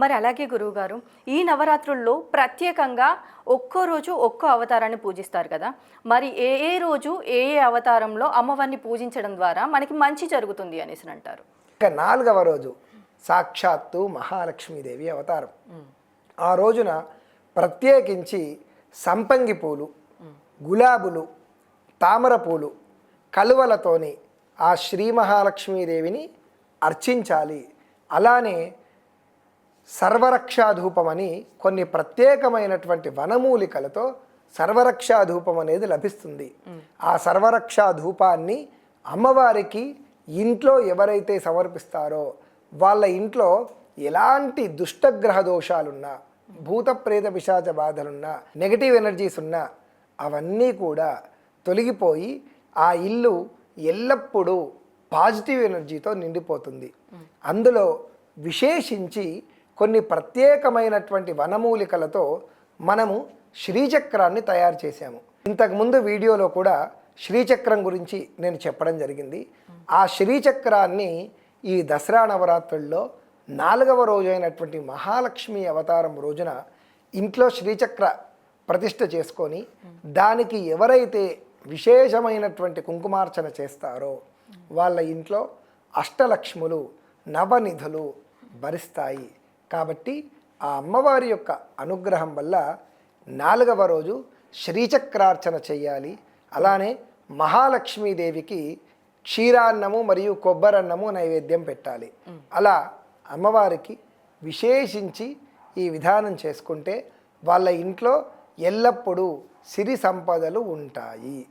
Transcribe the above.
మరి అలాగే గురువుగారు ఈ నవరాత్రుల్లో ప్రత్యేకంగా ఒక్కో రోజు ఒక్కో అవతారాన్ని పూజిస్తారు కదా. మరి ఏ ఏ రోజు ఏ ఏ అవతారంలో అమ్మవారిని పూజించడం ద్వారా మనకి మంచి జరుగుతుంది అనేసి అంటారు. ఇక నాలుగవ రోజు సాక్షాత్తు మహాలక్ష్మీదేవి అవతారం. ఆ రోజున ప్రత్యేకించి సంపంగి పూలు గులాబులు తామర పూలు కలువలతోని ఆ శ్రీ మహాలక్ష్మీదేవిని అర్చించాలి. అలానే సర్వరక్షాధూపమని కొన్ని ప్రత్యేకమైనటువంటి వనమూలికలతో సర్వరక్షాధూపం అనేది లభిస్తుంది. ఆ సర్వరక్షాధూపాన్ని అమ్మవారికి ఇంట్లో ఎవరైతే సమర్పిస్తారో వాళ్ళ ఇంట్లో ఎలాంటి దుష్టగ్రహ దోషాలున్నా భూత ప్రేత పిశాచ బాధలున్నా నెగటివ్ ఎనర్జీస్ ఉన్నా అవన్నీ కూడా తొలగిపోయి ఆ ఇల్లు ఎల్లప్పుడూ పాజిటివ్ ఎనర్జీతో నిండిపోతుంది. అందులో విశేషించి కొన్ని ప్రత్యేకమైనటువంటి వనమూలికలతో మనము శ్రీచక్రాన్ని తయారు చేశాము. ఇంతకుముందు వీడియోలో కూడా శ్రీచక్రం గురించి నేను చెప్పడం జరిగింది. ఆ శ్రీచక్రాన్ని ఈ దసరా నవరాత్రుల్లో నాలుగవ రోజు అయినటువంటి మహాలక్ష్మి అవతారం రోజున ఇంట్లో శ్రీచక్ర ప్రతిష్ట చేసుకొని దానికి ఎవరైతే విశేషమైనటువంటి కుంకుమార్చన చేస్తారో వాళ్ళ ఇంట్లో అష్టలక్ష్ములు నవనిధులు భరిస్తాయి. కాబట్టి ఆ అమ్మవారి యొక్క అనుగ్రహం వల్ల నాలుగవ రోజు శ్రీచక్రార్చన చేయాలి. అలానే మహాలక్ష్మీదేవికి క్షీరాన్నము మరియు కొబ్బరన్నము నైవేద్యం పెట్టాలి. అలా అమ్మవారికి విశేషించి ఈ విధానం చేసుకుంటే వాళ్ళ ఇంట్లో ఎల్లప్పుడూ సిరి సంపదలు ఉంటాయి.